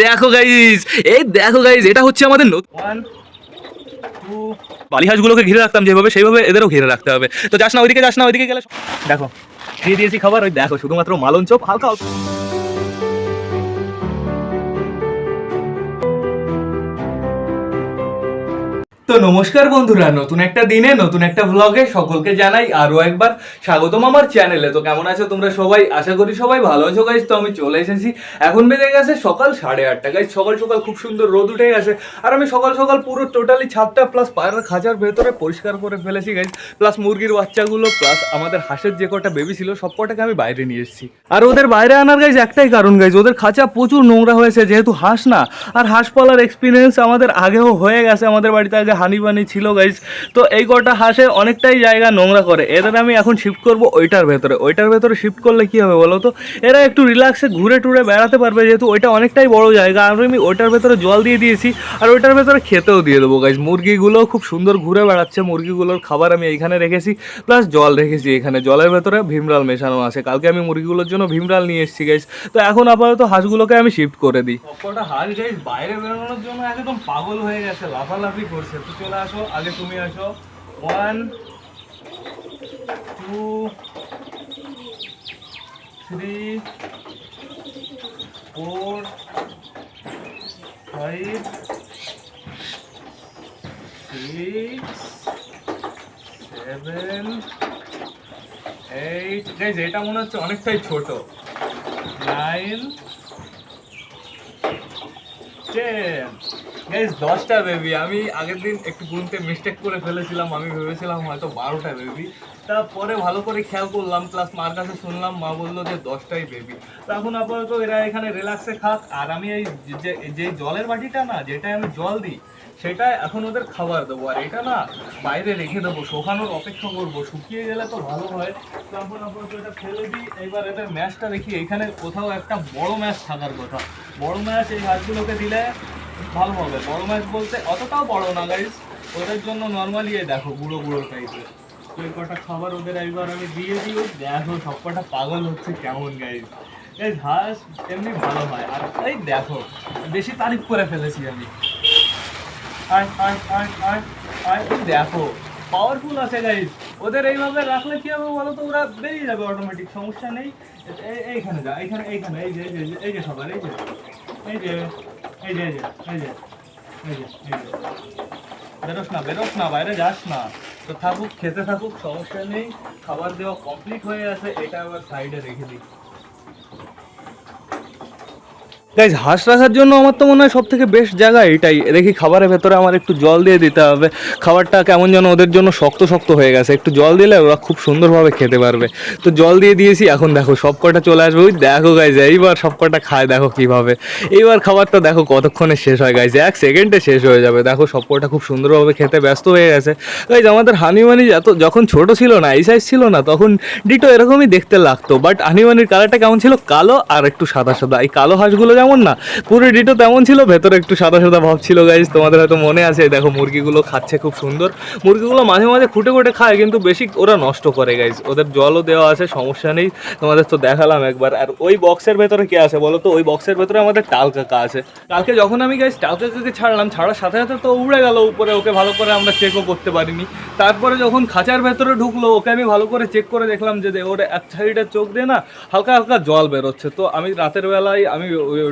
দেখো গাইজ এই দেখো গাইজ এটা হচ্ছে আমাদের নতুন টু বালি হাঁসগুলোকে ঘিরে রাখতাম যেভাবে সেইভাবে এদেরও ঘিরে রাখতে হবে। তো যাস না ওইদিকে যাস না ওইদিকে গেলে দেখো দিয়ে দিয়েছি খাবার ওই দেখো শুধুমাত্র মালন চোপ হালকা তো নমস্কার বন্ধুরা, নতুন একটা দিনে, নতুন একটা ভ্লগে সকলকে জানাই আরও একবার স্বাগতম আমার চ্যানেলে তো কেমন আছো তোমরা সবাই? আশা করি সবাই ভালো আছো গাইজ তো আমি চলে এসেছি। এখন বেজে গেছে সকাল সাড়ে আটটা। গাইজ সকাল সকাল খুব সুন্দর রোদ উঠে গেছে। আর আমি সকাল সকাল পুরো টোটালি ছাদটা প্লাস পায়রার খাঁচার ভেতরে পরিষ্কার করে ফেলেছি গাইজ প্লাস মুরগির বাচ্চাগুলো প্লাস আমাদের হাঁসের যে কটা বেবি ছিল, সব কটাকে আমি বাইরে নিয়ে এসেছি। আর ওদের বাইরে আনার গাইজ একটাই কারণ গাইজ ওদের খাঁচা প্রচুর নোংরা হয়েছে, যেহেতু হাঁস না। আর হাঁস পালার এক্সপিরিয়েন্স আমাদের আগেও হয়ে গেছে আমাদের বাড়িতে আগে হানি বানি ছিল গাইজ তো এই কটা হাঁসে অনেকটাই জায়গা নোংরা করে। এদের আমি এখন শিফট করব ওইটার ভেতরে। ওইটার ভেতরে শিফট করলে কি হবে বলো তো? এরা একটু রিল্যাক্সে ঘুরে টুরে বেড়াতে পারবে, যেহেতু ওইটা অনেকটাই বড় জায়গা। আর আমি ওইটার ভেতরে জল দিয়ে দিয়েছি, আর ওইটার ভেতরে খেতেও দিয়ে দেবো গাইজ মুরগিগুলো খুব সুন্দর ঘুরে বেড়াচ্ছে। মুরগিগুলোর খাবার আমি এইখানে রেখেছি প্লাস জল রেখেছি এখানে। জলের ভেতরে ভীমরাল মেশানো আছে। কালকে আমি মুরগিগুলোর জন্য ভীমরাল নিয়ে এসেছি গাইজ তো এখন আপাতত হাঁসগুলোকে আমি শিফট করে দিই। হাঁস গাইজ বাইরে বেরোনোর জন্য একদম পাগল হয়ে গেছে, লাফালাফি করছে। তো চলে আসো, আগে তুমি আসো। One two three four five six seven eight guys এটা মনে হচ্ছে অনেকটাই ছোট। নাইন টেন গাইজ দশটা বেবি আমি আগের দিন একটু গুনতে মিস্টেক করে ফেলেছিলাম, আমি ভেবেছিলাম হয়তো বারোটা বেবি তারপরে ভালো করে খেয়াল করলাম প্লাস মার কাছে শুনলাম, মা বলল যে দশটাই বেবি তো এখন আপাতত এরা এখানে রিল্যাক্সে খাক আর আমি এই যে জলের বাটিটা না, যেটায় আমি জল দিই সেটা এখন ওদের খাবার দেবো। আর এটা না বাইরে রেখে দেবো, শুকানোর অপেক্ষা করব। শুকিয়ে গেলে তো ভালো হয়। তো এখন আপাতত এটা ফেলে দিই। এবার এদের ম্যাচটা দেখি, এখানে কোথাও একটা বড় ম্যাচ থাকার কথা। বড় ম্যাচ এই হাঁসগুলোকে দিলে ভালো হবে বড় ম্যাচ বলতে অতটাও বড় না গাইজ ওদের জন্য নর্মালি দেখো বুড়ো বুড়ো টাইপের এই কটা খাবার ওদের একবার আমি দিয়ে দিই। ওই দেখো সব কটা পাগল হচ্ছে কেমন গাইজ এই হাঁস এমনি ভালো হয়। আর এই দেখো, বেশি তারিফ করে ফেলেছি আমি। আয় আয় দেখো পাওয়ারফুল আছে গাইজ ওদের এইভাবে রাখলে কি হবে বলো তো? ওরা বেরিয়ে যাবে অটোমেটিক সমস্যা নেই। এইখানে যা, এইখানে এইখানে, এই যে এই যে এই যে সবার এই যে। এই যে। এই যে এই যে, এই বেরোস না বেরোস না বাইরে যাস না। তো থাকুক, খেতে থাকুক, সমস্যা নেই। খাবার দেওয়া কমপ্লিট হয়ে আছে এটা আবার সাইডে রেখে দিই। গাইজ হাঁস রাখার জন্য আমার তো মনে হয় সব থেকে বেস্ট জায়গা এটাই। দেখি খাবারের ভেতরে আমার একটু জল দিয়ে দিতে হবে। খাবারটা কেমন যেন ওদের জন্য শক্ত শক্ত হয়ে গেছে। একটু জল দিলে ওরা খুব সুন্দরভাবে খেতে পারবে। তো জল দিয়ে দিয়েছি, এখন দেখো সব কটা চলে আসবে। ওই দেখো গাইজ এইবার সব কটা খায়, দেখো কীভাবে। এইবার খাবারটা দেখো কতক্ষণে শেষ হয় গাইজ এক সেকেন্ডে শেষ হয়ে যাবে। দেখো সব কটা খুব সুন্দরভাবে খেতে ব্যস্ত হয়ে গেছে। গাইজ আমাদের হানিমানি এত যখন ছোট ছিল না, এই সাইজ ছিল না, তখন ডিটো এরকমই দেখতে লাগতো। বাট হানিমানির কালারটা কেমন ছিল? কালো আর একটু সাদা সাদা। এই কালো হাঁসগুলো যেমন না, পুরো ডিটো তেমন ছিল, ভেতরে একটু সাদা সাদা ভাব ছিল গাইজ তোমাদের হয়তো মনে আছে, দেখো মুরগিগুলো খাচ্ছে খুব সুন্দর। মুরগিগুলো মাঝে মাঝে খুঁটে খুঁটে খায়, কিন্তু বেশি ওরা নষ্ট করে গাইজ ওদের জলও দেওয়া আছে, সমস্যা নেই, তোমাদের তো দেখালাম একবার। আর ওই বক্সের ভেতরে কে আছে বলো তো? ওই বক্সের ভেতরে আমাদের টাল কাকা আছে। কালকে যখন আমি গাইজ টাল কাকাকে ছাড়লাম, ছাড়ার সাথে সাথে তো উড়ে গেল উপরে, ওকে ভালো করে আমরা চেকও করতে পারিনি। তারপরে যখন খাঁচার ভেতরে ঢুকলো, ওকে আমি ভালো করে চেক করে দেখলাম যে ওর এক সাইডের চোখ দিয়ে না হালকা হালকা জল বেরোচ্ছে। তো আমি রাতের বেলায় আমি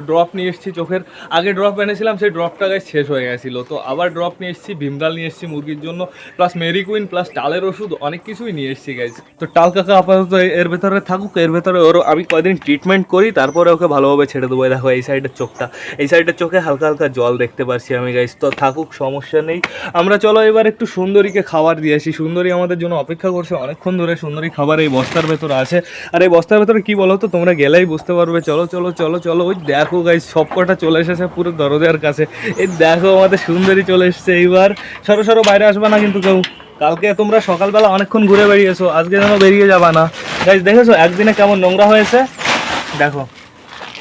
ড্রপ নিয়ে এসেছি চোখের। আগে ড্রপ এনেছিলাম, সেই ড্রপটা গাছ শেষ হয়ে গেছিল। তো আবার ড্রপ নিয়ে এসেছি, ভীমরাল নিয়ে এসেছি মুরগির জন্য প্লাস মেরি কুইন প্লাস টালের ওষুধ, অনেক কিছুই নিয়ে এসেছি গাইজ তো টাল কাকা আপাতত এর ভেতরে থাকুক, এর ভেতরে ওর আমি কয়দিন ট্রিটমেন্ট করি, তারপরে ওকে ভালোভাবে ছেড়ে দেবো। দেখো, এই সাইডের চোখটা। এই সাইডের চোখে হালকা হালকা জল দেখতে পারছি আমি গাইজ তো থাকুক, সমস্যা নেই। আমরা চলো এবার একটু সুন্দরীকে খাবার দিয়ে আসি। সুন্দরী আমাদের জন্য অপেক্ষা করছে অনেকক্ষণ ধরে। সুন্দরী খাবার এই বস্তার ভেতরে আছে। আর এই বস্তার ভেতরে কি বলো তো তোমরা গেলেই বুঝতে পারবে। চলো চলো চলো চলো, ওই দেখো। গাইজ সব কটা চলে এসেছে পুরো দরজার কাছে। এই দেখো আমাদের সুন্দরী চলে এসছে এইবার। সরো সরো, বাইরে আসবে না কিন্তু কেউ। কালকে তোমরা সকালবেলা অনেকক্ষণ ঘুরে বেরিয়েছো, আজকে যেন বেরিয়ে যাবা না। গাইজ দেখেছ, একদিনে কেমন নোংরা হয়েছে? দেখো।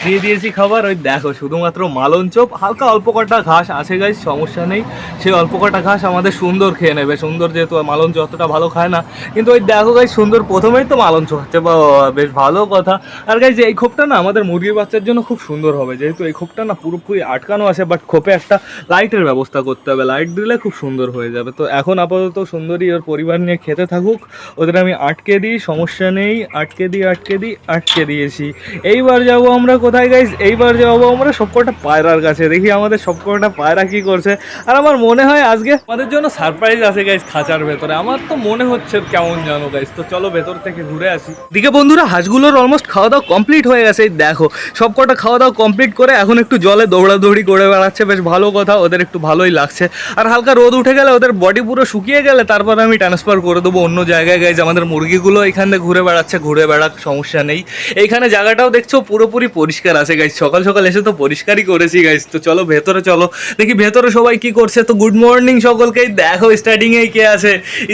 দিয়ে দিয়েছি খাবার। ওই দেখো, শুধুমাত্র মালন চোপ, হালকা অল্প কটা ঘাস আছে গাইজ সমস্যা নেই। সেই অল্প কটা ঘাস আমাদের সুন্দর খেয়ে নেবে। সুন্দর যেহেতু মালন অতটা ভালো খায় না। কিন্তু ওই দেখো গাইজ সুন্দর প্রথমেই তো মালন চোপ হচ্ছে বা বেশ ভালো কথা। আর গাইজ এই খোপটা না আমাদের মুরগির বাচ্চার জন্য খুব সুন্দর হবে। যেহেতু এই খোপটা না পুরোপুরি আটকানো আছে বাট খোপে একটা লাইটের ব্যবস্থা করতে হবে। লাইট দিলে খুব সুন্দর হয়ে যাবে। তো এখন আপাতত সুন্দরী ওর পরিবার নিয়ে খেতে থাকুক। ওদের আমি আটকে দিই, সমস্যা নেই। আটকে দিই আটকে দিই, আটকে দিয়েছি। এইবার যাব আমরা কোথায় গাইজ এইবার যাব আমরা সবকটা পায়রার কাছে। দেখি আমাদের সবকটা পায়রা কি করছে। আর আমার মনে হয় আজকে আমাদের জন্য সারপ্রাইজ আছে গাইজ খাঁচার ভেতরে। আমার তো মনে হচ্ছে কেমন জানো গাইজ তো চলো ভেতর থেকে ঘুরে আসি। দিকে বন্ধুরা, হাঁসগুলোর অলমোস্ট খাওয়া দাওয়া কমপ্লিট হয়ে গেছে। এই দেখো, সবকটা খাওয়া দাওয়া কমপ্লিট করে এখন একটু জলে দৌড়াদৌড়ি করে বেড়াচ্ছে। বেশ ভালো কথা, ওদের একটু ভালোই লাগছে। আর হালকা রোদ উঠে গেলে ওদের বডি পুরো শুকিয়ে গেলে তারপর আমি ট্রান্সফার করে দেবো অন্য জায়গায় গাইজ আমাদের মুরগিগুলো এখান থেকে ঘুরে বেড়াচ্ছে, ঘুরে বেড়াক, সমস্যা নেই। এইখানে জায়গাটাও দেখছ পুরোপুরি পরিষ্কার। আছে গাইজ সকাল সকাল এসে তো পরিষ্কারই করেছি গাইজ তো চলো, ভেতরে চলো। দেখি ভেতরে সবাই কি করছে। তো গুড মর্নিং সকলকেই। দেখো স্টার্টিং এ কে আছে?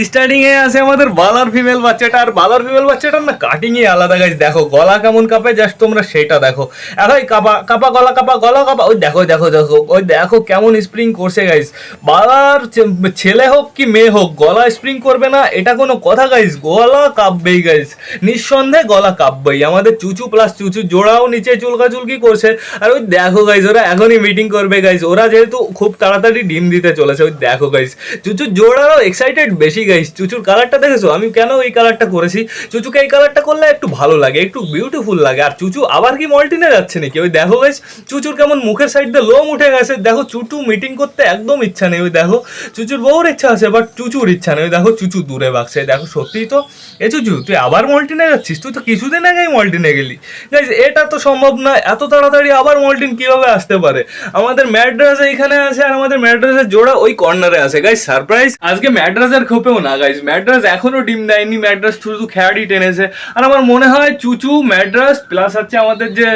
স্টার্টিং এ আছে আমাদের বালার ফিমেল বাচ্চাটা। আর বালার ফিমেল বাচ্চাটার না কাটিং এ আলাদা গাইজ দেখো, গলা কেমন কাঁপে? জাস্ট তোমরা সেটা দেখো। এখন কাপা কাপা গলা কাপা গলা, কাপা। ওই দেখো দেখো দেখো, ওই দেখো কেমন স্প্রিং করছে গাইজ বালার ছেলে হোক কি মেয়ে হোক, গলা স্প্রিং করবে না, এটা কোনো কথা গাইজ গলা কাঁপবেই গাইজ নিঃসন্দেহে গলা কাঁপবেই। আমাদের চুচু প্লাস চুচু জোড়াও নিচে চুলকা চুলকি করছে। আর ওই দেখো গাইজ ওরা এখনই মিটিং করবে গাইজ ওরা যেহেতু খুব তাড়াতাড়ি ডিম দিতে চলেছে, ওই দেখো গাইজ চুচুর জোড়ারও এক্সাইটেড বেশি গাইজ চুচুর কালারটা দেখেছ? আমি কেন এই কালারটা করেছি? চুচুকে এই কালারটা করলে একটু ভালো লাগে, একটু বিউটিফুল লাগে। আর চুচু আবার কি মল্টিনে যাচ্ছে নাকি? ওই দেখো গাইজ চুচুর কেমন মুখের সাইড দিয়ে লোম উঠে গেছে। দেখো চুটু মিটিং করতে একদম ইচ্ছা নেই, ওই দেখো। চুচুর বউর ইচ্ছা আছে বাট চুচুর ইচ্ছা নেই দেখো চুচু দূরে বাগছে দেখো সত্যিই তো। এ চুচু, তুই আবার মল্টিনে যাচ্ছিস? তুই তো কিছুদিন আগেই মল্টিনে গেলি। গাইজ এটা তো সম্ভব না, এত তাড়াতাড়ি আবার মল্টিন কীভাবে আসতে পারে? আমাদের ম্যাড্রাস এইখানে আছে আর আমাদের ম্যাড্রাসের জোড়া ওই কর্নারে আছে। গাইজ সারপ্রাইজ আজকে ম্যাড্রাসের খোপেও না গাইজ ম্যাড্রাস এখনও ডিম দেয়নি, ম্যাড্রাস শুধু খেয়াড়ি টেনেছে। আর আমার মনে হয় চুচু, ম্যাড্রাস প্লাস হচ্ছে আমাদের যে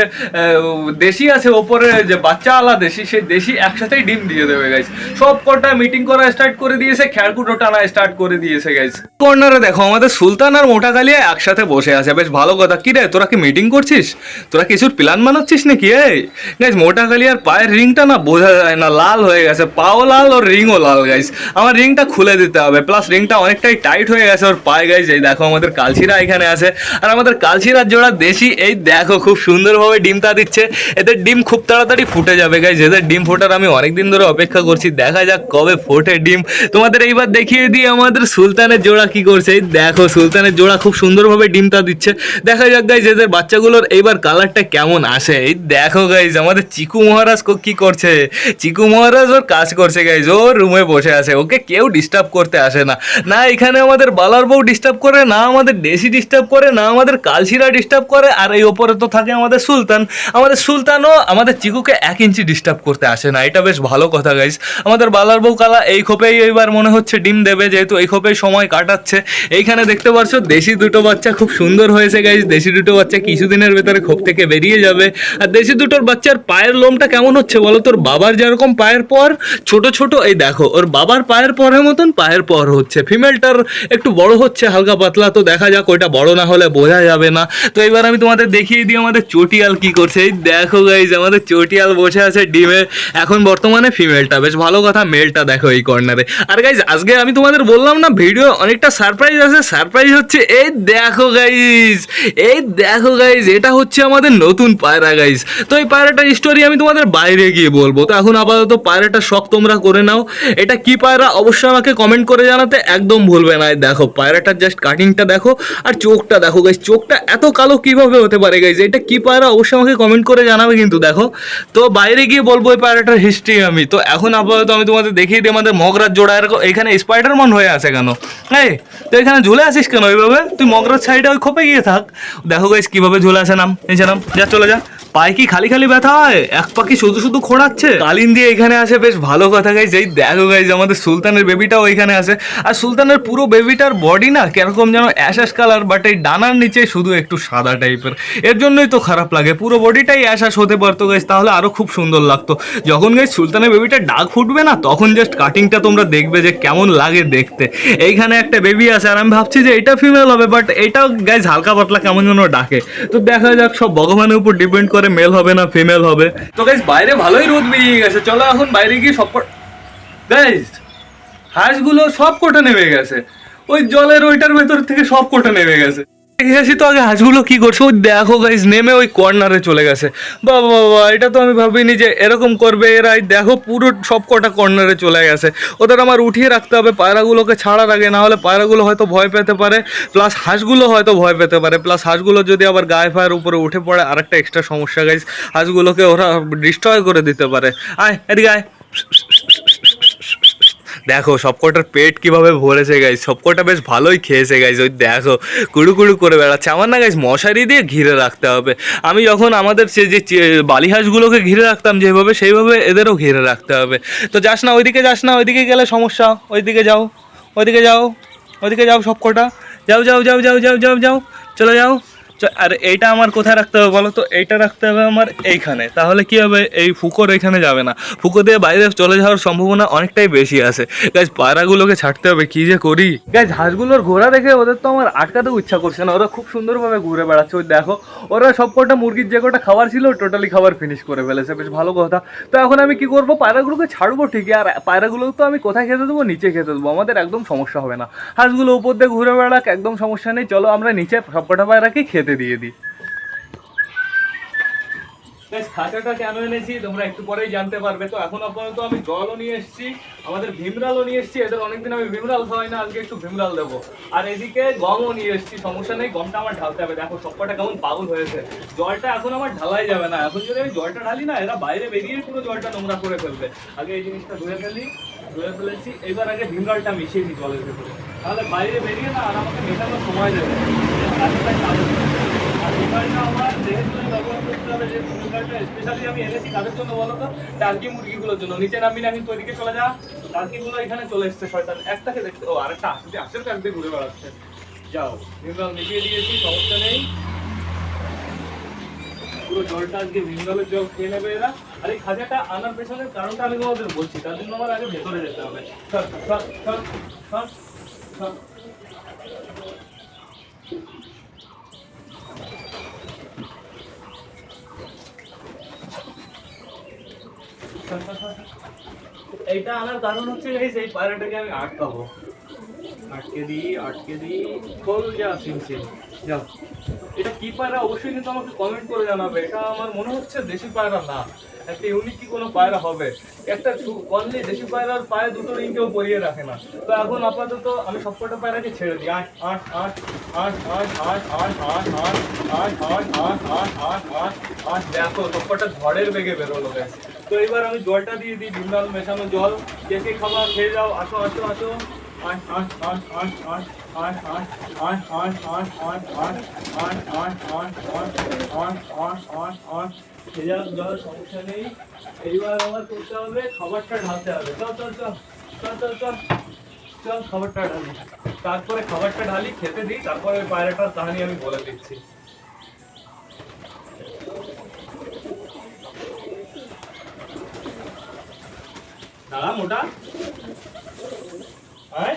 দেশি আছে, ওপরে যে বাচ্চা আলা দেশি, সেই দেশি একসাথেই ডিম দিয়ে দেবে গাইজ সব কটা মিটিং করা স্টার্ট করে দিয়েছে খেয়ারকুটো টানা স্টার্ট করে দিয়েছে গাইজ কর্নারে দেখো, আমাদের সুলতান আর মোটা কালিয়া একসাথে বসে আছে। বেশ ভালো কথা। কি রে, তোরা কি মিটিং করছিস? তোরা কিছুর প্ল্যান বানাচ্ছিস নাকি, এই? গাইজ মোটা আর পায়ের রিংটা না বোঝা যায় না, লাল হয়ে গেছে। পাও লাল ওর রিংও লাল গাইজ আমার রিংটা খুলে দিতে হবে প্লাস রিংটা অনেকটাই টাইট হয়ে গেছে ওর পায়ে গাইজ এই দেখো, আমাদের কালচিরা এখানে আছে। আর আমাদের কালচিরার জোড়া দেশি, এই দেখো, খুব সুন্দরভাবে ডিমটা দিচ্ছে। এদের ডিম খুব তাড়াতাড়ি ফুটে যাবে গাইজ এদের ডিম ফোটার আমি অনেকদিন ধরে অপেক্ষা করছি। দেখা যাক কবে ফোটে ডিম। তোমাদের এইবার দেখিয়ে দিই আমাদের সুলতানের জোড়া কি করছে। এই দেখো, সুলতানের জোড়া খুব সুন্দরভাবে ডিমটা দিচ্ছে। দেখা যাক গাইজ এদের বাচ্চাগুলোর এইবার কালারটা কেমন। আসে। এই দেখো গাইজ আমাদের চিকু মহারাজ কো- করছে? চিকু মহারাজ ওর কাজ করছে গাইজ ওর রুমে বসে আছে, ওকে কেউ ডিস্টার্ব করতে আসে না। না এখানে আমাদের বালার বউ ডিস্টার্ব করে, না আমাদের দেশি ডিস্টার্ব করে, না আমাদের কালশিরা ডিস্টার্ব করে, আর এই ওপরে তো থাকে আমাদের সুলতান। আমাদের সুলতানও আমাদের চিকুকে এক ইঞ্চি ডিস্টার্ব করতে আসে না। এটা বেশ ভালো কথা গাইজ আমাদের বালার বউ কালা এই খোপেই এবার মনে হচ্ছে ডিম দেবে, যেহেতু এই খোপেই সময় কাটাচ্ছে। এইখানে দেখতে পাচ্ছ দেশি দুটো বাচ্চা খুব সুন্দর হয়েছে গাইজ দেশি দুটো বাচ্চা কিছুদিনের ভেতরে খোপ থেকে বেরিয়ে যাবে। আর দেশি দুটোর বাচ্চার পায়ের লোমটা কেমন হচ্ছে বলো? তোর বাবার যেরকম পায়ের পর, ছোট ছোট, এই দেখো, ওর বাবার পায়ের পরের মতন পায়ের পর হচ্ছে। ফিমেলটার একটু বড় হচ্ছে, হালকা পাতলা, তো দেখা যাক ওইটা বড় না হলে বোঝা যাবে না। তো এবার আমি তোমাদের দেখিয়ে দিই আমাদের চটিয়াল কি করছে। এই দেখো গাইজ আমাদের চটিয়াল বসে আছে ডিমে। এখন বর্তমানে ফিমেলটা, বেশ ভালো কথা, মেলটা দেখো এই কর্নারে আর গাইজ আজকে আমি তোমাদের বললাম না ভিডিও অনেকটা সারপ্রাইজ আছে। সারপ্রাইজ হচ্ছে, এই দেখো গাইজ এই দেখো গাইজ এটা হচ্ছে আমাদের নতুন পায়রা গাইস তো এই পায়রাটার স্টোরি আমি তোমাদের বাইরে গিয়ে বলব। তো এখন আপাতত পায়রাটা শখ তোমরা করে নাও। এটা কি পায়রা? অবশ্যই আমাকে কমেন্ট করে জানাতে একদম ভুলবে না। দেখো, পায়রাটার জাস্ট কাটিংটা দেখো আর চোখটা দেখো গাইস চোখটা এত কালো কীভাবে হতে পারে গাইস এটা কি পায়রা? অবশ্যই আমাকে কমেন্ট করে জানাবে কিন্তু দেখো। তো বাইরে গিয়ে বলব এই পায়রাটার হিস্ট্রি আমি। তো এখন আপাতত আমি তোমাদের দেখিয়ে দিই আমাদের মগরার জোড়া। এখানে স্পাইডারম্যান হয়ে আছে কেন? এই, তো এখানে ঝুলে আসিস কেন? ওইভাবে তুই মগরার সাইডে ওই খোপে গিয়ে থাক। দেখো গাইস কীভাবে ঝুলে আসে নাম, নিচে নাম। যা, চলে যা পায়ে কি খালি খালি ব্যথা হয়? এক পাখি শুধু শুধু খোঁড়াচ্ছে? কালিন দিয়ে এখানে আসে বেশ ভালো কথা গাইজ এই দেখো গাইজ আমাদের সুলতানের বেবিটাও এখানে আসে। আর সুলতানের পুরো বেবিটার বডি না কীরকম যেন অ্যাশ অ্যাশ কালার বাট এই ডানার নিচে শুধু একটু সাদা টাইপের এর। জন্যই তো খারাপ লাগে। পুরো বডিটাই অ্যাশ অ্যাশ হতে পারতো গাইজ তাহলে আরও খুব সুন্দর লাগতো। যখন গাইজ সুলতানের বেবিটা ডাক ফুটবে না, তখন জাস্ট কাটিংটা তোমরা দেখবে যে কেমন লাগে দেখতে। এইখানে একটা বেবি আছে, আর আমি ভাবছি যে এটা ফিমেল হবে বাট এটাও গাইজ হালকা পাতলা কেমন যেন ডাকে। তো দেখা যাক, সব ভগবানের উপর ডিপেন্ড করে মেল হবে না ফিমেল হবে? তো গাইজ বাইরে ভালোই রোদ বেরিয়ে গেছে। চলো এখন বাইরে গিয়ে সব গাইজ হাঁসগুলো সব কোটা নেমে গেছে। ওই জলের ওইটার ভেতর থেকে সব কোটা নেমে গেছে। আসি তো আগে হাঁসগুলো কি করছে? ওই দেখো গাইজ নেমে ওই কর্নারে চলে গেছে। বাবা বাবা এটা তো আমি ভাবিনি যে এরকম করবে এরা। দেখো পুরো সব কটা কর্নারে চলে গেছে। ওদের আমার উঠিয়ে রাখতে হবে, পায়রাগুলোকে ছাড়ার আগে। না হলে পায়রাগুলো হয়তো ভয় পেতে পারে প্লাস হাঁসগুলো হয়তো ভয় পেতে পারে। প্লাস হাঁসগুলো যদি আবার গায়ে ফায়ের উপরে উঠে পড়ে, আরেকটা এক্সট্রা সমস্যা গাইজ হাঁসগুলোকে ওরা ডিস্ট্রয় করে দিতে পারে। আয়, এদিকে আয়। দেখো, সবকটার পেট কীভাবে ভরেছে গাইজ সবকটা বেশ ভালোই খেয়েছে গাইজ ওই দেখো, কুড়ু কুড়ু করে বেড়াচ্ছে। আমার না গাইজ মশারি দিয়ে ঘিরে রাখতে হবে। আমি যখন আমাদের সে যে চে- বালি হাঁসগুলোকে ঘিরে রাখতাম যেভাবে, সেইভাবে এদেরও ঘিরে রাখতে হবে। তো যাস না, ওইদিকে যাস না, ওইদিকে গেলে সমস্যা। ওইদিকে যাও ওইদিকে যাও ওইদিকে যাও সবকটা। যাও যাও যাও যাও যাও যাও যাও, চলে যাও। আর এইটা আমার কোথায় রাখতে হবে বলো তো? এইটা রাখতে হবে আমার এইখানে। তাহলে কি হবে? এই ফুকোর এখানে যাবে না। ফুকো দিয়ে বাইরে চলে যাওয়ার সম্ভাবনা অনেকটাই বেশি আছে। গাছ পায়রাগুলোকে ছাড়তে হবে, কি যে করি? গাছ হাঁসগুলোর ঘোরা দেখে ওদের তো আমার আটকাতেও ইচ্ছা করছে না। ওরা খুব সুন্দরভাবে ঘুরে বেড়াচ্ছে। ওই দেখো, ওরা সব কটা মুরগির যে কটা খাবার ছিল টোটালি খাবার ফিনিশ করে ফেলেছে। বেশ ভালো কথা। তো এখন আমি কি করব? পায়রাগুলোকে ছাড়বো ঠিকই। আর পায়রাগুলো তো আমি কোথায় খেতে দেবো? নিচে খেতে দেবো। আমাদের একদম সমস্যা হবে না। হাঁসগুলো উপর দিয়ে ঘুরে বেড়াক, একদম সমস্যা নেই। চলো আমরা নিচে সব কটা পায়রাকে খেতে দিয়ে দিই। খাঁচাটা কেন এনেছি তোমরা একটু পরেই জানতে পারবে। তো এখন আপাতত আমি জলও নিয়ে এসেছি, আমাদের ভীমরালও নিয়ে এসেছি। এদের অনেকদিন আমি ভীমরাল খাওয়াই না, আজকে একটু ভীমরাল দেবো। আর এদিকে গমও নিয়ে এসেছি, সমস্যা নেই, গমটা আমার ঢালতে হবে। দেখো, সবকটা কেমন পাগল হয়েছে। জলটা এখন আমার ঢালাই যাবে না। এখন যদি আমি জলটা ঢালি না, এরা বাইরে বেরিয়ে পুরো জলটা নোংরা করে ফেলবে। আগে এই জিনিসটা ধুয়ে ফেলি, ধুয়ে ফেলেছি। এবার আগে ভীমরালটা মিশিয়ে দিই জলের ভেতরে। তাহলে বাইরে বেরিয়ে না আর আমাকে মেটানোর সময় দেবে। স্পেশালি আমি এনেছি কাদের জন্য বলো তো টার্কি মুরগিগুলোর জন্য নিচে নামিয়ে আমি তো ওইদিকে চলে যা টার্কিগুলো এখানে চলে এসছে শয়তান একটাকে দেখতে ও আরেকটা আসের কাছ দিয়ে ঘুরে বেড়াচ্ছে যাও মিশিয়ে দিয়েছি সমস্যা নেই পুরো জলটা আজকে ভিমরলের জল খেয়ে নেবে এরা আর এই খাজাটা আনার পেছনের কারণটা আমি তোমাদের বলছি তার জন্য আমার আগে ভেতরে যেতে হবে সর, সর, সর, সর, সর। সর, সর, সর, সর। এইটা আনার কারণ হচ্ছে এই এই পায়রাটাকে আমি আটকাবো আটকে দিই আটকে দিই খোল যা সিনসিন যাও এটা কি পায়রা অবশ্যই কিন্তু আমাকে কমেন্ট করে জানাবে এটা আমার মনে হচ্ছে দেশি পায়রা না একটা ইউনিক কি কোনো পায়রা হবে একটা অনলি দেশি পায়রার পায়ে দুটো রিং কেউ পরিয়ে রাখে না তো এখন আপাতত আমি সবকটা পায়রাকে ছেড়ে দিই আট আট আট আট আট আট আট আট আট আট আট আট আট আট আট আট দেখো সবকটা ঝড়ের বেগে বেরোলো গেছে তো এবার আমি জলটা দিয়ে দিই ডিম ডাল মেশানো জল কেকে খাবার খেয়ে যাও আসো আসো আসো সমস্যা নেই এইবার আমার করতে হবে খাবারটা ঢালতে হবে চল চল চল চল চল চল চল খাবারটা ঢালি তারপরে খাবারটা ঢালি খেতে দিই তারপরে পায়রাটার কাহানি আমি বলে দিচ্ছি দাঁড়া, মোটা। আয়,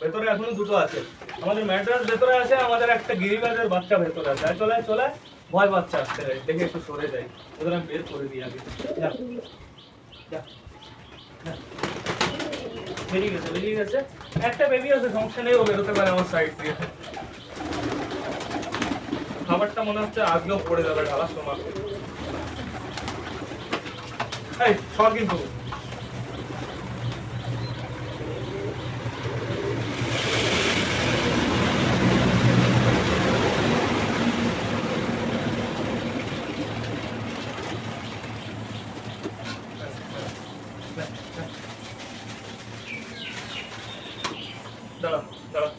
ভেতরে এখনও দুটো আছে। আমাদের ম্যাড্রাস ভেতরে আছে, আমাদের একটা গিরিবাজের বাচ্চা ভেতরে আছে। আয়, চলে চলে। ভয় বাচ্চা আসছে। দেখে একটু সরে যাই। ওদের আমি বের করে দিই আগে। বেরিয়ে গেছে বেরিয়ে গেছে। একটা বেবি আছে, সমস্যা নেই, ও বেরোতে পারে আমার সাইড দিয়ে। খাবারটা মনে হচ্ছে আজকেও পড়ে যাবে, ঢালার সময়। এই সর কিন্তু দাঁড়া দাঁড়া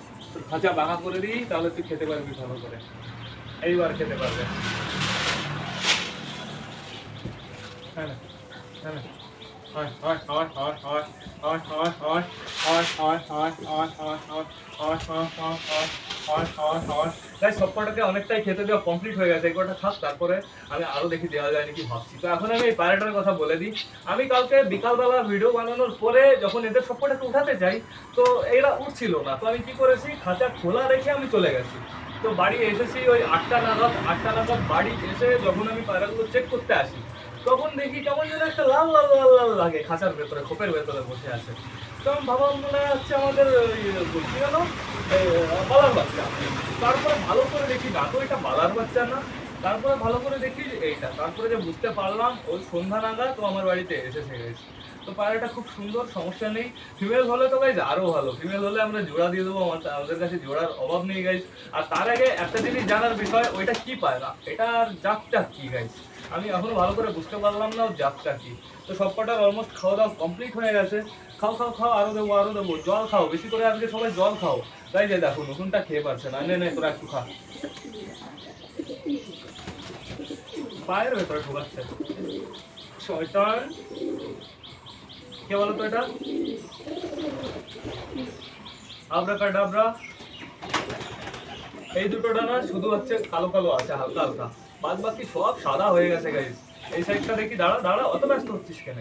তোর বাঘা করে দিই তাহলে তুই খেতে পারবি ভালো করে। এইবার খেতে পারবে। হ্যাঁ হ্যাঁ হ্যাঁ। হয় হয় হয় হয় হয় হয় আয়, সবকটাকে অনেকটাই খেতে দেওয়া কমপ্লিট হয়ে গেছে। একটা খাস তারপরে আমি আরও দেখি দেওয়া যায় নাকি ভাবছি। তো এখন আমি এই প্যারেটার কথা বলে দিই। আমি কালকে বিকালবেলা ভিডিও বানানোর পরে যখন এদের সবকটাকে উঠাতে যাই, তো এরা উঠছিল না। তো আমি কি করেছি? খাঁচা খোলা রেখে আমি চলে গেছি। তো বাড়ি এসেছি ওই আটটা নাগাদ আটটা নাগাদ বাড়ি এসে যখন আমি পায়রাগুলো চেক করতে আসি, তখন দেখি কেমন যেন একটা লাল লাল লাল লাল লাগে খাঁচার ভেতরে, খোপের ভেতরে বসে আছে। তখন ভাবা মনে হচ্ছে আমাদের কি জানো বালার বাচ্চা। তারপরে ভালো করে দেখি না তো এটা বালার বাচ্চা না। তারপরে ভালো করে দেখি এইটা। তারপরে যে বুঝতে পারলাম, ওই সন্ধ্যা নাগাদ তো আমার বাড়িতে এসেছে গেছে। তো পায়রাটা খুব সুন্দর, সমস্যা নেই। ফিমেল হলে তো গাইজ আরও ভালো। ফিমেল হলে আমরা জোড়া দিয়ে দেবো, আমার আমাদের কাছে জোড়ার অভাব নেই গাইজ আর তার আগে একটা জিনিস জানার বিষয়, ওইটা কি পায়রা? এটার জাতটা কি গাইজ আমি এখনও ভালো করে বুঝতে পারলাম না, ওর জাতটা কি? তো সবকটার অলমোস্ট খাওয়া দাওয়া কমপ্লিট হয়ে গেছে। খাও খাও খাও, আরও দেবো আরও দেবো। জল খাও, বেশি করে আজকে সবাই জল খাও। তাই যে দেখো, নতুনটা খেয়ে পারছে না। নে নে, তোরা একটু খা। পায়ের ভেতরে ঢোকাচ্ছে। শয়তান। কে বলো তো এটা? আবরা কাডাবরা এই দুটো ডানা শুধু হচ্ছে কালো কালো আছে, হালকা হালকা। বাদ বাকি সব সাদা হয়ে গেছে গাইস এই সাইডটা দেখি, দাঁড়া দাঁড়া, অত ব্যস্ত হচ্ছিস কেন?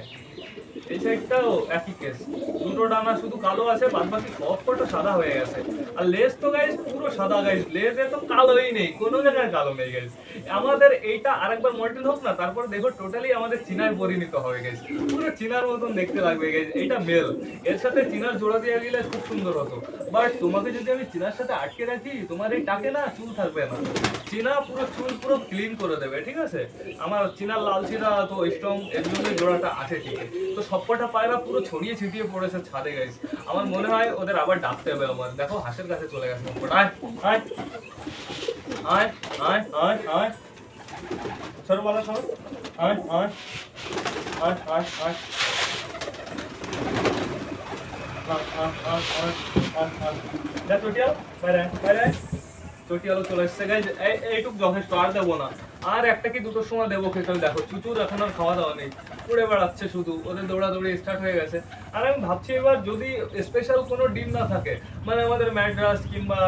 এই সাইডটাও একই কেস দুটো ডানা শুধু কালো আছে বাদ বাকি সব সাদা হয়ে গেছে। আর লেজ তো গাইস পুরো সাদা গাইস লেজে তো কালোই নেই, কোনো জায়গায় কালো নেই গাইস আমাদের এইটা আরেকবার মডেল হোক না, তারপর দেখো টোটালি আমাদের চিনায় পরিণত হয়ে গেছে পুরো চিনার মতন দেখতে লাগবে গাইস এইটা মেল এর সাথে চিনার জোড়া দিয়ে গেলে খুব সুন্দর হতো। বাট তোমাকে যদি আমি চিনার সাথে আটকে রাখি, তোমার এই টাকে না চুল থাকবে না। চিনা পুরো চুল পুরো ক্লিন করে দেবে, ঠিক আছে? আমার চিনার লাল চিনা তো স্ট্রং এর জোড়াটা আছে ঠিক তো সবকটা পায়রা পুরো ছড়িয়ে ছিটিয়ে পড়েছে ছাদে গেছে আমার মনে হয় ওদের আবার ডাকতে হবে আমার দেখো হাঁসের কাছে চলে গেছে আয় আয় আয় চটিয়াল বাইরে চটিয়ালো চলে এসছে এইটুক যথেষ্ট আর দেবো না আর একটা কি দুটোর সময় দেবো খেতে? দেখো, চুচুর এখন আর খাওয়া দাওয়া নেই। উড়ে বেড়াচ্ছে শুধু। ওদের দৌড়াদৌড়ি স্টার্ট হয়ে গেছে। আর আমি ভাবছি এবার যদি স্পেশাল কোনো ডিম না থাকে মানে আমাদের ম্যাড্রাস কিংবা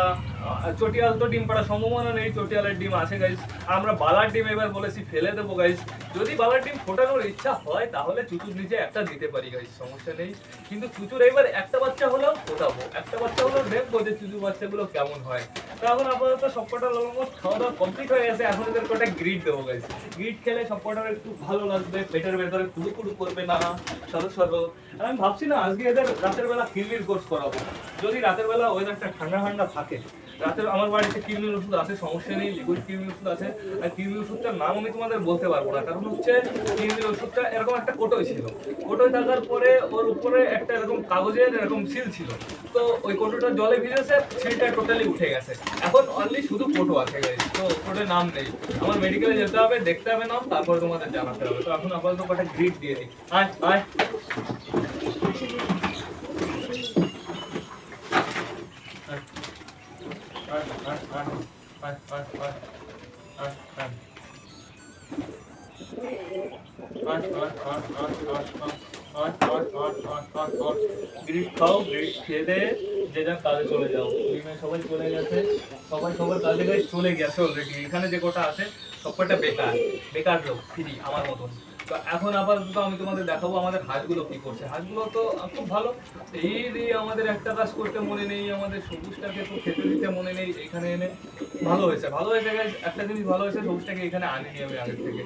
চটিয়াল তো ডিম পাড়ার সম্ভাবনা নেই, চটিয়ালের ডিম আছে গাইজ আমরা বালার ডিম এবার বলেছি, ফেলে দেবো গাইজ যদি বালার ডিম ফোটানোর ইচ্ছা হয়, তাহলে চুচুর নিচে একটা দিতে পারি গাইজ সমস্যা নেই। কিন্তু চুচুর এবার একটা বাচ্চা হলেও ফোটাবো। একটা বাচ্চা হলেও দেখব যে চুচুর বাচ্চাগুলো কেমন হয়। এখন আপাতত সবকটা অলমোস্ট খাওয়া দাওয়া কমপ্লিট হয়ে গেছে। এখন এদের কটা গ্রিড দেবো গাইজ গ্রিড খেলে সবকটার একটু ভালো লাগবে, পেটের ভেতরে কুড়ু কুড়ু করবে না সরো সরো আমি ভাবছি না, আজকে এদের রাতের বেলা হিল কোর্স করাবো। যদি রাতের বেলা ওয়েদারটা ঠান্ডা ঠান্ডা থাকে রাতের আমার বাড়িতে কিডনির ওষুধ আছে, সমস্যা নেই লিকুইড কিডনির ওষুধ আছে। আর কিডনির ওষুধটার নাম আমি তোমাদের বলতে পারব না, কারণ হচ্ছে কিডনির ওষুধটা এরকম একটা কোটোই ছিল। কোটোই থাকার পরে ওর উপরে একটা এরকম কাগজের এরকম সিল ছিল। তো ওই কোটোটা জলে ভিজেছে সিলটা টোটালি উঠে গেছে। এখন অনলি শুধু কোটো আছে। তো কোটোর নাম নেই। আমার মেডিকেলে যেতে হবে, দেখতে হবে নাম তারপরে তোমাদের জানাতে হবে। তো এখন আপাতত কটা গ্রিড দিয়ে দিই। আয় আয়। গ্রিট খাও গ্রিট খেয়ে দে যে যার কাজে চলে যাও। সবাই চলে গেছে, সবাই সবার কাজে চলে গেছে অলরেডি এখানে যে কটা আছে, সবকটা বেকার বেকার লোক, ফ্রি, আমার মতন। এখন আপাতত আমি তোমাদের দেখাবো আমাদের হাঁসগুলো কি করছে হাঁসগুলো তো খুব ভালো এই দিয়ে আমাদের একটা কাজ করতে মনে নেই, আমাদের সবুজটাকে তো খেতে দিতে মনে নেই এখানে এনে ভালো হয়েছে ভালো হয়েছে। একটা জিনিস ভালো হয়েছে, সবুজটাকে এখানে আনিনি আমি আগের থেকে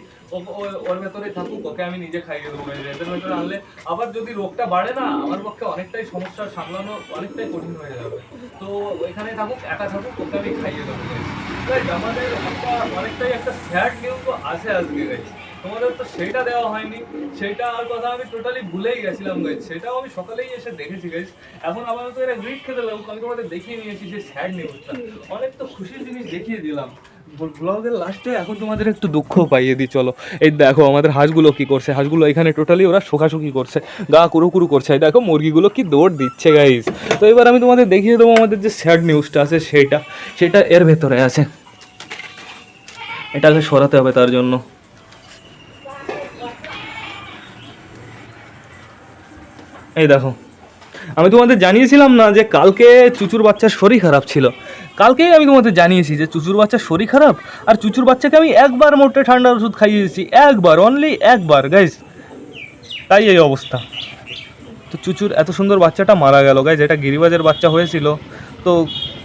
ওর ভেতরে থাকুক, ওকে আমি নিজে খাইয়ে দেবো। এদের ভেতরে আনলে আবার যদি রোগটা বাড়ে না, আমার পক্ষে অনেকটাই সমস্যা সামলানো অনেকটাই কঠিন হয়ে যাবে তো এখানে থাকুক, একা থাকুক, ওকে আমি খাইয়ে দেবো আমাদের একটা অনেকটাই একটা স্যাড নিউজ আছে আজকে গাইজ তোমাদের তো সেটা দেওয়া হয়নি। সেটা আর কথা আমি টোটালি ভুলেই গেছিলাম গাইজ সেটাও আমি সকালেই এসে দেখেছি গাইজ এখন আপাতত এরা গ্রিট খেতে লাগবো আমি তোমাদের দেখিয়ে নিয়েছি যে স্যাড নিউজটা অনেক তো খুশির জিনিস দেখিয়ে দিলাম। ব্লগের লাস্টে এখন তোমাদের একটু দুঃখ পাইয়ে দিই, চলো। এই দেখো, আমাদের হাঁসগুলো কি করছে? হাঁসগুলো এখানে টোটালি ওরা শোকাশুকি করছে। গা কুরু কুরু করছে। এই দেখো, মুরগিগুলো কি দৌড় দিচ্ছে গাইজ তো এবার আমি তোমাদের দেখিয়ে দেবো আমাদের যে স্যাড নিউজটা আছে সেটা সেটা এর ভেতরে আছে। এটাকে সরাতে হবে তার জন্য। এই দেখো। আমি তোমাদের জানিয়েছিলাম না যে কালকে চুচুর বাচ্চার শরীর খারাপ ছিল। কালকেই আমি তোমাদের জানিয়েছি যে চুচুর বাচ্চার শরীর খারাপ আর চুচুর বাচ্চাকে আমি একবার মোটে ঠান্ডার ওষুধ খাইয়েছি একবার অনলি একবার গাইজ তাই এই অবস্থা। তো চুচুর এত সুন্দর বাচ্চাটা মারা গেল গাইজ এটা গিরিবাজের বাচ্চা হয়েছিল। তো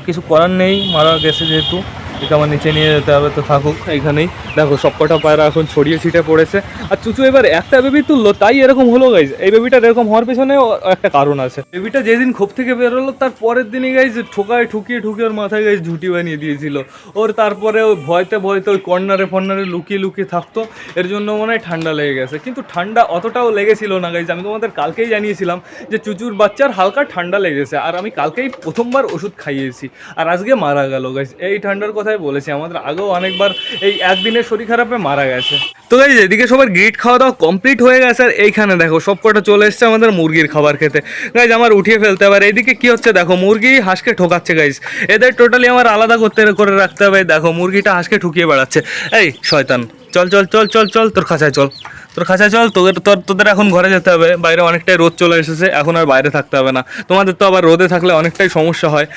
কিছু করার নেই, মারা গেছে যেহেতু। একে আমার নিচে নিয়ে যেতে হবে তো থাকুক, এখানেই। দেখো সবকটা পায়রা এখন ছড়িয়ে ছিটে পড়েছে। আর চুচু এবার একটা বেবি তুললো, তাই এরকম হলো গাইজ এই বেবিটা এরকম হওয়ার পেছনেও একটা কারণ আছে। বেবিটা যেদিন খোপ থেকে বেরোলো, তার পরের দিনই গাইজ ঠোকায় ঠুকিয়ে ঠুকিয়ে ওর মাথায় গাইজ ঝুটি বানিয়ে দিয়েছিল। ওর তারপরে ওই ভয়তে ভয়তে ওই কর্নারে ফর্নারে লুকিয়ে লুকিয়ে থাকতো। এর জন্য মনে হয় ঠান্ডা লেগে গেছে। কিন্তু ঠান্ডা অতটাও লেগেছিল না গাইজ আমি তোমাদের কালকেই জানিয়েছিলাম যে চুচুর বাচ্চার হালকা ঠান্ডা লেগেছে। আর আমি কালকেই প্রথমবার ওষুধ খাইয়েছি। আর আজকে মারা গেল গাইজ এই ঠান্ডার কথাই বলেছি, আমাদের আগেও অনেকবার এই একদিনের শরীর খারাপে মারা গেছে। তো গাইজ এদিকে সবার গ্রিট খাওয়া দাওয়া কমপ্লিট হয়ে গেছে, আর এইখানে দেখো সব কটা চলে এসছে আমাদের মুরগির খাবার খেতে। গাইজ আমার উঠিয়ে ফেলতে হবে, আর এইদিকে কি হচ্ছে দেখো, মুরগি হাঁসকে ঠোকাচ্ছে গাইজ এদের টোটালি আমার আলাদা করতে করে রাখতে হবে, দেখো, মুরগিটা হাঁসকে ঠুকিয়ে বেড়াচ্ছে। এই, শয়তান, চল চল চল চল চল, তোর খাঁচায় চল। তোর খাঁচায় চল তোদের তোর তোদের এখন ঘরে যেতে হবে বাইরে অনেকটাই রোদ চলে এসেছে এখন আর বাইরে থাকতে হবে না। তোমাদের তো আবার রোদে থাকলে অনেকটাই সমস্যা হয়।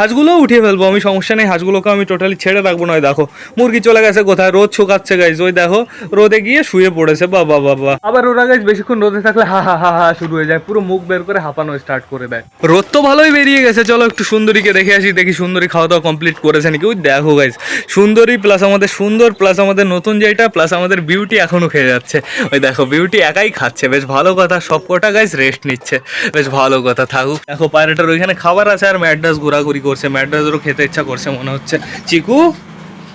হাঁসগুলোও উঠিয়ে ফেলব আমি সমস্যা নেই হাঁসগুলোকে আমি টোটালি ছেড়ে রাখব নয় দেখো মুরগি চলে গেছে কোথায়? রোদ শুকাচ্ছে গাইজ ওই দেখো রোদে গিয়ে শুয়ে পড়েছে বাবা বাবা আবার ওরা গাইজ বেশিক্ষণ রোদে থাকলে হা হা হা হা শুরু হয়ে যায় পুরো মুখ বের করে হাঁপানো স্টার্ট করে দেয়। রোদ তো ভালোই বেরিয়ে গেছে চলো একটু সুন্দরীকে দেখে আসি দেখি সুন্দরী খাওয়া দাওয়া কমপ্লিট করেছে নাকি? ওই দেখো গাইজ সুন্দরী প্লাস আমাদের সুন্দর প্লাস আমাদের নতুন যেটা প্লাস আমাদের বিউটি এখনও খেয়ে যাচ্ছে। ওই দেখো, বিউটি একাই খাচ্ছে। বেশ ভালো কথা, সব কটা গাইজ রেস্ট নিচ্ছে। বেশ ভালো কথা, থাকুক। দেখো পায়রাটার ওইখানে খাবার আছে আর ম্যাড্রাস ঘোরাঘুরি করছে, ম্যাড্রাসেরও খেতে ইচ্ছা করছে, মনে হচ্ছে। চিকু?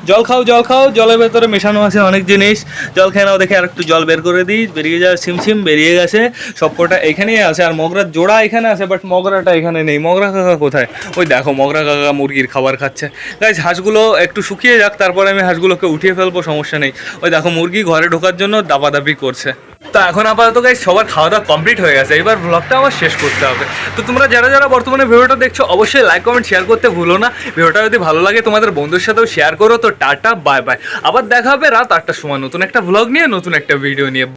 জল খাও জল খাও, জলের ভেতরে মেশানো আছে অনেক জিনিস। জল খেয়ে নাও, দেখে আর একটু জল বের করে দিই। বেরিয়ে যায় সিমসিম বেরিয়ে গেছে। সবকটা এখানেই আছে। আর মগরার জোড়া এখানে আছে বাট মগরাটা এখানে নেই। মগরা কাকা কোথায়? ওই দেখো, মগরা কাকা মুরগির খাবার খাচ্ছে। গাইজ হাঁসগুলো একটু শুকিয়ে যাক, তারপরে আমি হাঁসগুলোকে উঠিয়ে ফেলব, সমস্যা নেই। ওই দেখো, মুরগি ঘরে ঢোকার জন্য দাপাদাপি করছে। তো এখন আপাতত গাই সবার খাওয়া দাওয়া কমপ্লিট হয়ে গেছে। এবার ব্লগটা আমার শেষ করতে হবে। তো তোমরা যারা যারা বর্তমানে ভিডিওটা দেখছ, অবশ্যই লাইক কমেন্ট শেয়ার করতে ভুলো না। ভিডিওটা যদি ভালো লাগে, তোমাদের বন্ধুর সাথেও শেয়ার করো। তো টাটা বাই বাই আবার দেখা হবে রাত আটটার সময় নতুন একটা ব্লগ নিয়ে, নতুন একটা ভিডিও নিয়ে।